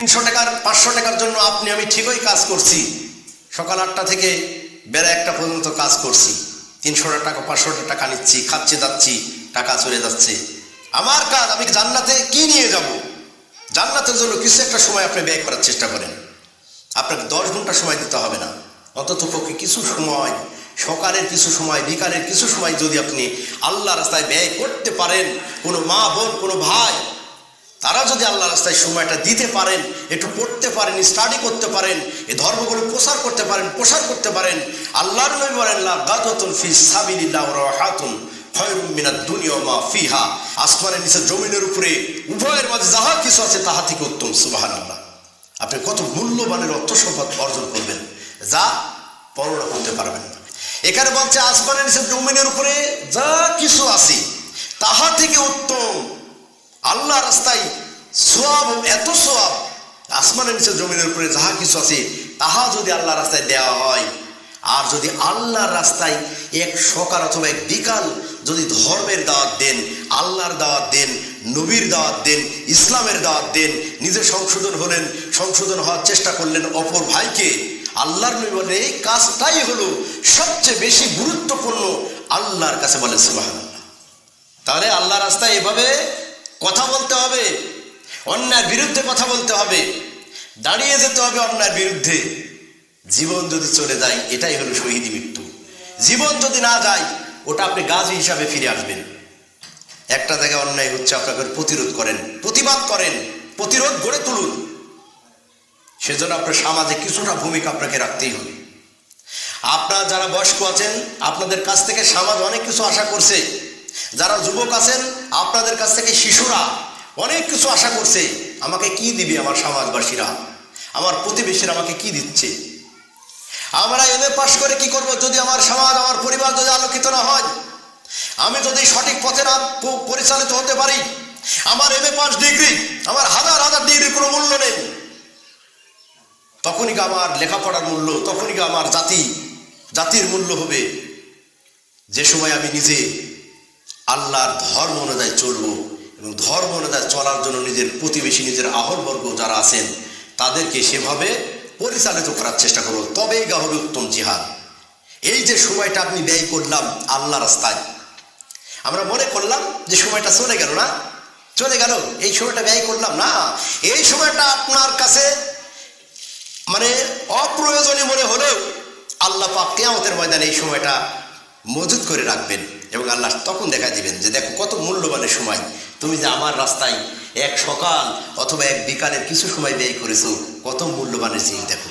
তিনশো টাকার, পাঁচশো টাকার জন্য আপনি, আমি ঠিকই কাজ করছি। সকাল আটটা থেকে বেলা একটা পর্যন্ত কাজ করছি। তিনশো টাকা, পাঁচশো টাকা নিচ্ছি, খাচ্ছি যাচ্ছি টাকা চলে যাচ্ছে। আমার কাজ, আমি জান্নাতে কি নিয়ে যাব? জান্নাতের জন্য কিছু একটা সময় আপনি ব্যয় করার চেষ্টা করেন। আপনাকে দশ ঘণ্টা সময় দিতে হবে না। অন্তত পক্ষে কিছু সময়, সকালের কিছু সময়, বিকালের কিছু সময় যদি আপনি আল্লাহ রাস্তায় ব্যয় করতে পারেন, কোনো মা বোন, কোনো ভাই তারা যদি আল্লাহ রাস্তায় সময়টা দিতে পারেন, একটু পড়তে পারেন স্টাডি করতে পারেন এই ধর্মগুলো প্রসার করতে পারেন, প্রসার করতে পারেন, আল্লাহর নবী বলেন, লা গাদাতুন ফি সাবিলিল্লাহ রাহাতুন আসমানের নিচে, জমিনের উপরে, উভয়ের মাঝে যাহা কিছু আছে তাহা থেকে উত্তম, সুবহানাল্লাহ। আপনি কত মূল্যবানের অর্থ সম্পদ অর্জন করবেন, যা বর্ণনা করতে পারবেন এখানে বলছে, আসমানের নিচে, জমিনের উপরে যা কিছু আছে, তাহা থেকে উত্তম আল্লাহ রাস্তায় সোয়াব এত সোয়াব, আসমানের নিচে জমিনের উপরে যাহা কিছু আছে, তাহা যদি আল্লাহ রাস্তায় দেওয়া হয়, আর যদি আল্লাহর রাস্তায় এক সকাল অথবা এক বিকাল যদি ধর্মের দাওয়াত দেন, আল্লাহর দাওয়াত দেন, নবীর দাওয়াত দেন, ইসলামের দাওয়াত দেন, নিজে সংশোধন হলেন, সংশোধন হওয়ার চেষ্টা করলেন অপর ভাইকে, আল্লাহর নবী বলেন, এই কাজটাই হলো সবচেয়ে বেশি গুরুত্বপূর্ণ আল্লাহর কাছে বলেন সুবহানাল্লাহ। তাহলে আল্লাহ রাস্তায় এভাবে কথা বলতে হবে, অন্যায়ের বিরুদ্ধে কথা বলতে হবে, দাঁড়িয়ে যেতে হবে অন্যায়ের বিরুদ্ধে। জীবন যদি চলে যায়, এটাই হলো শহীদি মৃত্যু। জীবন যদি না যায়, ওটা আপনি গাজী হিসাবে ফিরে আসবেন। একটা জায়গায় অন্যায় হচ্ছে, আপনাকে প্রতিরোধ করেন, প্রতিবাদ করেন, প্রতিরোধ গড়ে তুলুন। সেজন্য আপনার সমাজে কিছুটা ভূমিকা আপনাকে রাখতেই হবে। আপনারা যারা বয়স্ক আছেন, আপনাদের কাছ থেকে সমাজ অনেক কিছু আশা করছে। যারা যুবক আছেন, আপনাদের কাছ থেকে শিশুরা অনেক কিছু আশা করছে, আমাকে কি দিবে আমার সমাজবাসীরা? আমার প্রতিবেশীরা আমাকে কি দিচ্ছে? আমরা এম এ পাশ করে কি করব যদি আমার সমাজ, আমার পরিবার যদি আলোকিত না হয়? আমি যদি সঠিক পথে না পরিচালিত হতে পারি? আমার এম এ পাস ডিগ্রি, আমার হাজার হাজার ডিগ্রির কোনো মূল্য নেই। তখনই কি আমার লেখাপড়ার মূল্য, তখনই কি আমার জাতি, জাতির মূল্য হবে? যে সময় আমি নিজে আল্লাহর ধর্ম অনুযায়ী চলব এবং ধর্ম অনুযায়ী চলার জন্য নিজের প্রতিবেশী, নিজের আহলবর্গ যারা আছেন, তাদেরকে সেভাবে পরিচালিত করার চেষ্টা করব। তবেই গা হবে উত্তম জিহাদ। এই যে সময়টা আপনি ব্যয় করলাম আল্লাহ রাস্তায়, আমরা মনে করলাম যে সময়টা চলে গেল না? চলে গেল? এই সময়টা ব্যয় করলাম না? এই সময়টা আপনার কাছে মানে অপ্রয়োজনীয় মনে হলেও আল্লাহ পাক কেয়ামতের ময়দানে এই সময়টা মজুত করে রাখবেন। এবং আল্লাহ তখন দেখা দিবেন যে দেখো কত মূল্যবানের সময়। তুমি যে আমার রাস্তায় এক সকাল অথবা এক বিকালের কিছু সময় ব্যয় করেছ, কত মূল্যবানের জিনিস দেখো।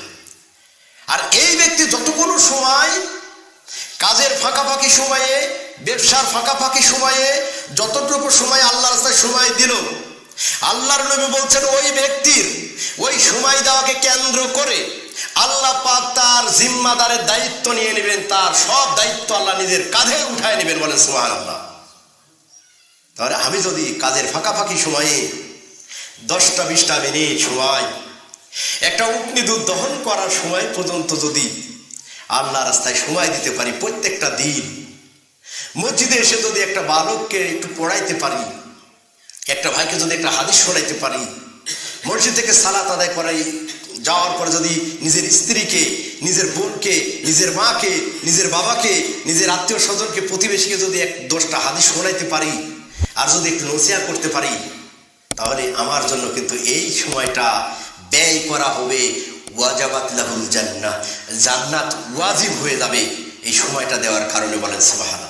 আর এই ব্যক্তি যতগুলো সময় কাজের ফাঁকাফাঁকি সময়ে, ব্যবসার ফাঁকাফাঁকি সময়ে, যতটুকু সময় আল্লাহ রাস্তায় সময় দিল, আল্লাহর নবী বলছেন, ওই ব্যক্তির ওই সময় দেওয়াকে কেন্দ্র করে আল্লাহ পাক তার জিম্মাদারের দায়িত্ব নিয়ে নেবেন, তার সব দায়িত্ব আল্লাহ নিজের কাঁধে উঠায় নেবেন বলেন সুহান আল্লাহ তাহলে আমি যদি কাজের ফাঁকাফাঁকি সময়ে দশটা বিশটা মিনিট সময়, একটা উটনি দুধ দহন করার সময় পর্যন্ত যদি আল্লাহ রাস্তায় সময় দিতে পারি প্রত্যেকটা দিন, মসজিদে এসে যদি একটা বালককে একটু পড়াইতে পারি, একটা ভাইকে যদি একটা হাদিস শোনাইতে পারি মসজিদ থেকে সালাত আদায় করাই, যাওয়ার পরে যদি নিজের স্ত্রীকে, নিজের বোনকে, নিজের মাকে, নিজের বাবাকে, নিজের আত্মীয় স্বজনকে, প্রতিবেশীকে যদি এক দশটা হাদিস শোনাইতে পারি, আর যদি একটু নসিয়া করতে পারি, তাহলে আমার জন্য কিন্তু এই সময়টা ব্যয় করা হবে। ওয়াজাবাত লাহুল জান্নাহ। জান্নাত ওয়াজিব হয়ে যাবে এই সময়টা দেওয়ার কারণে বলেন সুবহানাল্লাহ।